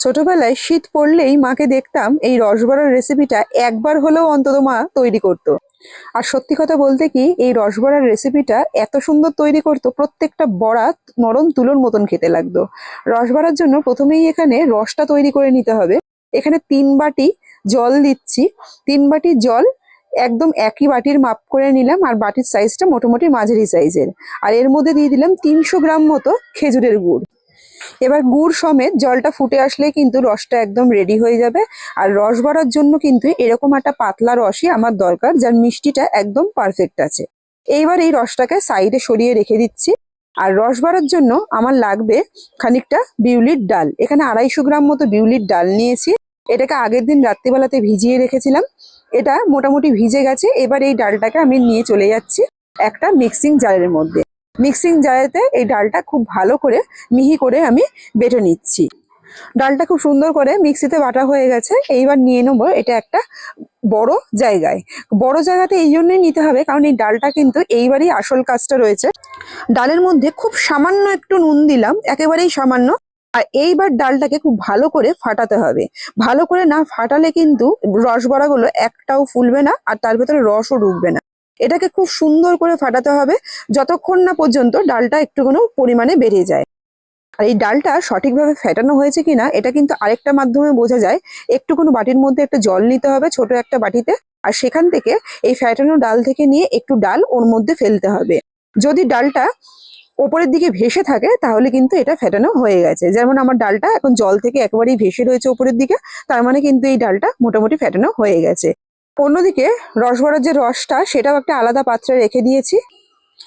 ছোটবেলায় শীত পড়লেই মাকে দেখতাম এই রসবড়ার রেসিপিটা একবার হলেও অন্তত মা তৈরি করতো। আর সত্যি কথা বলতে কি, এই রসবড়ার রেসিপিটা এত সুন্দর তৈরি করতো, প্রত্যেকটা বড়া নরম তুলোর মতন খেতে লাগতো। রসবড়ার জন্য প্রথমেই এখানে রসটা তৈরি করে নিতে হবে। এখানে তিন বাটি জল দিচ্ছি। তিন বাটি জল একদম একই বাটির মাপ করে নিলাম, আর বাটির সাইজটা মোটামুটি মাঝারি সাইজের আর এর মধ্যে দিয়ে দিলাম তিনশো গ্রাম মতো খেজুরের গুড়। এবার গুড় সমেত জলটা ফুটে আসলে কিন্তু রসটা একদম রেডি হয়ে যাবে। আর রস ভরার জন্য কিন্তু এরকম একটা পাতলা রসই আমার দরকার, যার মিষ্টিটা একদম পারফেক্ট আছে। এইবার এই রসটাকে সাইডে সরিয়ে রেখে দিচ্ছি। আর রস বাড়ার জন্য আমার লাগবে খানিকটা বিউলির ডাল। এখানে আড়াইশো গ্রাম মতো বিউলির ডাল নিয়েছি। এটাকে আগের দিন রাত্রিবেলাতে ভিজিয়ে রেখেছিলাম। এটা মোটামুটি ভিজে গেছে। এবার এই ডালটাকে আমি নিয়ে চলে যাচ্ছি একটা মিক্সিং জারের মধ্যে। মিক্সিং জারেতে এই ডালটা খুব ভালো করে মিহি করে আমি বেটে নিচ্ছি। ডালটা খুব সুন্দর করে মিক্সিতে বাটা হয়ে গেছে। এইবার নিয়ে নেব এটা একটা বড় জায়গায়। বড় জায়গাতে এই জন্যই নিতে হবে কারণ এই ডালটা কিন্তু এইবারই আসল কাজটা রয়েছে। ডালের মধ্যে খুব সামান্য একটু নুন দিলাম, একেবারেই সামান্য। আর এইবার ডালটাকে খুব ভালো করে ফাটাতে হবে। ভালো করে না ফাটালে কিন্তু রস বড়াগুলো একটাও ফুলবে না আর তার ভেতরে রসও ঢুকবে না। এটাকে খুব সুন্দর করে ফাটাতে হবে যতক্ষণ না পর্যন্ত ডালটা একটুখানি পরিমাণে বেড়ে যায়। আর এই ডালটা সঠিকভাবে ফেটানো হয়েছে কিনা, এটা কিন্তু আরেকটা মাধ্যমে বোঝা যায়। একটু কোনো বাটির মধ্যে একটা জল নিতে হবে ছোট একটা বাটিতে, আর সেখান থেকে এই ফ্যাটানো ডাল থেকে নিয়ে একটু ডাল ওর মধ্যে ফেলতে হবে। যদি ডালটা ওপরের দিকে ভেসে থাকে, তাহলে কিন্তু এটা ফেটানো হয়ে গেছে। যেমন আমার ডালটা এখন জল থেকে একেবারেই ভেসে রয়েছে ওপরের দিকে, তার মানে কিন্তু এই ডালটা মোটামুটি ফেটানো হয়ে গেছে। অন্যদিকে রসবড়ার যে রসটা, সেটাও একটা আলাদা পাত্রে রেখে দিয়েছি।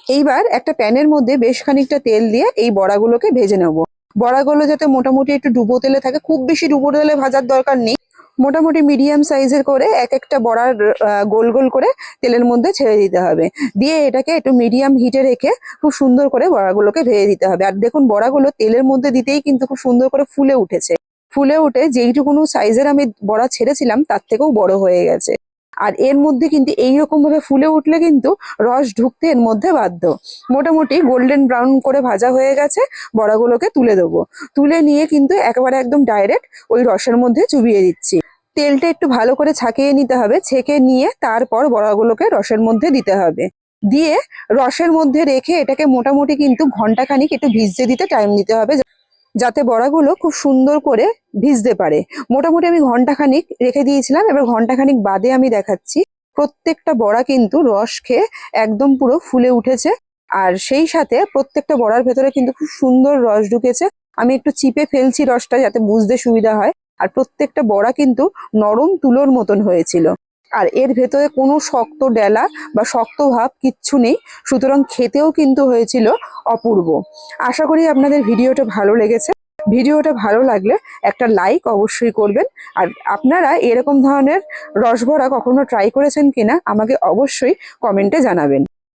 এইবার একটা প্যানের মধ্যে বেশ খানিকটা তেল দিয়ে এই বড়াগুলোকে ভেজে নেব। বড়াগুলো যাতে মোটামুটি একটু ডুবো তেলে থাকে, খুব বেশি ডুবো তেলে ভাজার দরকার নেই। মোটামুটি মিডিয়াম সাইজের করে এক একটা বড়ার গোল গোল করে তেলের মধ্যে ছেড়ে দিতে হবে। দিয়ে এটাকে একটু মিডিয়াম হিটে রেখে খুব সুন্দর করে বড়াগুলোকে ভেজে দিতে হবে। আর দেখুন, বড়াগুলো তেলের মধ্যে দিতেই কিন্তু খুব সুন্দর করে ফুলে উঠেছে। ফুলে উঠে যেইটুকুনো সাইজের আমি বড়া ছেড়েছিলাম, তার থেকেও বড় হয়ে গেছে। আর এর মধ্যে কিন্তু এইরকম ভাবে ফুলে উঠলে কিন্তু রস ঢুকতে এর মধ্যে বাধ্য। মোটামুটি গোল্ডেন ব্রাউন করে ভাজা হয়ে গেছে, বড়াগুলোকে তুলে দেবো। তুলে নিয়ে কিন্তু একেবারে একদম ডাইরেক্ট ওই রসের মধ্যে চুবিয়ে দিচ্ছি। তেলটা একটু ভালো করে ছাকিয়ে নিতে হবে, ছেঁকে নিয়ে তারপর বড়াগুলোকে রসের মধ্যে দিতে হবে। দিয়ে রসের মধ্যে রেখে এটাকে মোটামুটি কিন্তু ঘন্টাখানিক একটু ভিজতে দিতে টাইম দিতে হবে। যাতে বড়াগুলো খুব সুন্দর করে ভিজতে পারে। মোটামুটি আমি ঘন্টাখানিক রেখে দিয়েছিলাম, এবার ঘন্টাখানিক বাদে আমি দেখাচ্ছি। প্রত্যেকটা বড়া কিন্তু রস খেয়ে একদম পুরো ফুলে উঠেছে। আর সেই সাথে প্রত্যেকটা বড়ার ভেতরে কিন্তু খুব সুন্দর রস ঢুকেছে। আমি একটু চিপে ফেলছি রসটা যাতে বুঝতে সুবিধা হয়। আর প্রত্যেকটা বড়া কিন্তু নরম তুলোর মতন হয়েছিল। আর এর ভেতরে কোনো শক্ত ডেলা বা শক্ত ভাব কিচ্ছু নেই, সুতরাং খেতেও কিন্তু হয়েছিল অপূর্ব। আশা করি আপনাদের ভিডিওটা ভালো লেগেছে। ভিডিওটা ভালো লাগলে একটা লাইক অবশ্যই করবেন। আর আপনারা এরকম ধরনের রসভরা কখনো ট্রাই করেছেন কিনা আমাকে অবশ্যই কমেন্টে জানাবেন।